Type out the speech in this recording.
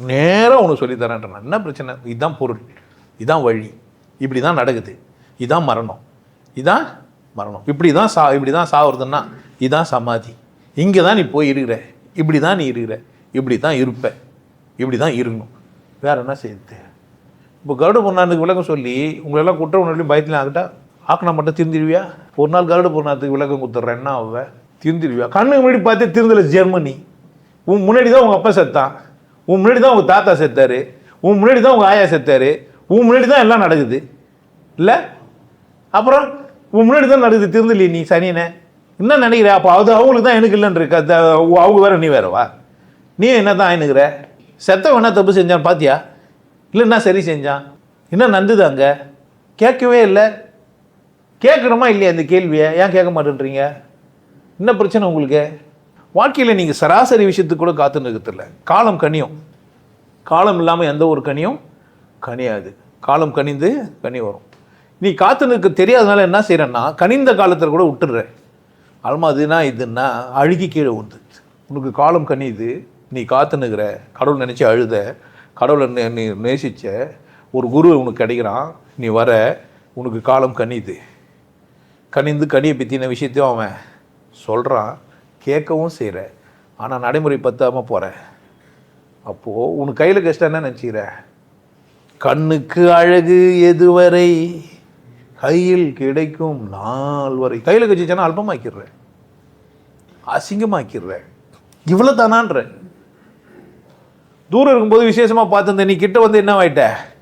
நேராக உனக்கு சொல்லித்தரேன்றான் என்ன பிரச்சனை? இதுதான் பொருள். இதுதான் வழி. இப்படி தான் நடக்குது. இதுதான் மரணம். இதான் மரணம். இப்படி தான் சா இப்படி தான் சாவுறதுன்னா இதுதான் சமாதி. இங்கே தான் நீ போய் இருக்கிற. இப்படி தான் நீ இருக்கிற. இப்படி தான் இருப்ப. இப்படி தான் இருக்கணும். வேற என்ன செய்யுது இப்போ கருட பொருநாளுக்கு விளக்கம் சொல்லி உங்களெல்லாம் குற்ற உணர்வுலையும் பயத்தில் ஆகிட்டா ஆக்கினா மட்டும் திருந்திருவியா? ஒரு நாள் கருட பொருநாத்துக்கு விளக்கம் கொடுத்துட்றேன் என்ன அவ திருந்திருவியா? கண்ணுக்கு முன்னாடி பார்த்தே திருந்தல ஜெர்மனி. உன் முன்னாடி தான் உங்கள் அப்பா செத்தான். உன் முன்னாடி தான் உங்கள் தாத்தா செத்தாரு. உன் முன்னாடி தான் உங்கள் ஆயா செத்தாரு. உன் முன்னாடி தான் எல்லாம் நடக்குது. இல்லை? அப்புறம் உன் முன்னாடி தான் நடக்குது திருந்தலையே நீ சனியனே. என்ன நினைக்கிற? அப்போ அது அவங்களுக்கு தான் எனக்கு இல்லைன்னு இருக்க. அவங்க வேற நீ வேறவா? நீ என்ன தான் ஆயினுக்கிற? செத்தவன் என்ன தப்பு செஞ்சான் பாத்தியா? இல்லைன்னா சரி செஞ்சான்? என்ன நந்துது அங்கே? கேட்கவே இல்லை. கேட்கணுமா இல்லையா இந்த கேள்வியை? ஏன் கேட்க மாட்டேன்றீங்க? என்ன பிரச்சனை உங்களுக்கு? வாழ்க்கையில் நீங்கள் சராசரி விஷயத்துக்கு கூட காத்துன்னு இருக்கிறதில்ல காலம் கனியும். காலம் இல்லாமல் எந்த ஒரு கனியும் கனியாது. காலம் கனிந்து கனி வரும். நீ காத்து இருக்க தெரியாதனால என்ன செய்கிறேன்னா கனிந்த காலத்தில் கூட விட்டுடுற. அல்மா அதுனா இதுன்னா அழுகி கீழே உண்டு உனக்கு காலம் கனியுது. நீ காத்து கடவுள் நினச்சி அழுத. கடவுளை நீ நேசிச்ச ஒரு குரு உனக்கு கிடைக்கிறான். நீ வர. உனக்கு காலம் கனியுது. கனிந்து கனியை பற்றின விஷயத்தையும் அவன் சொல்கிறான் கேட்கவும் செய்கிற ஆனால் நடைமுறை பத்தாமல் போகிற அப்போது உனக்கு கையில் கஷ்டம் என்ன நினச்சிக்கிற? கண்ணுக்கு அழகு எதுவரை? கையில் கிடைக்கும் நாள் வரை. கையில் கட்சிச்சானா அல்பமாக்கிடுற. அசிங்கமாக்கிடுற. இவ்வளோ தானான்ற தூரம் இருக்கும்போது விசேஷமாக பார்த்துருந்த நீ கிட்ட வந்து என்ன ஆயிட்ட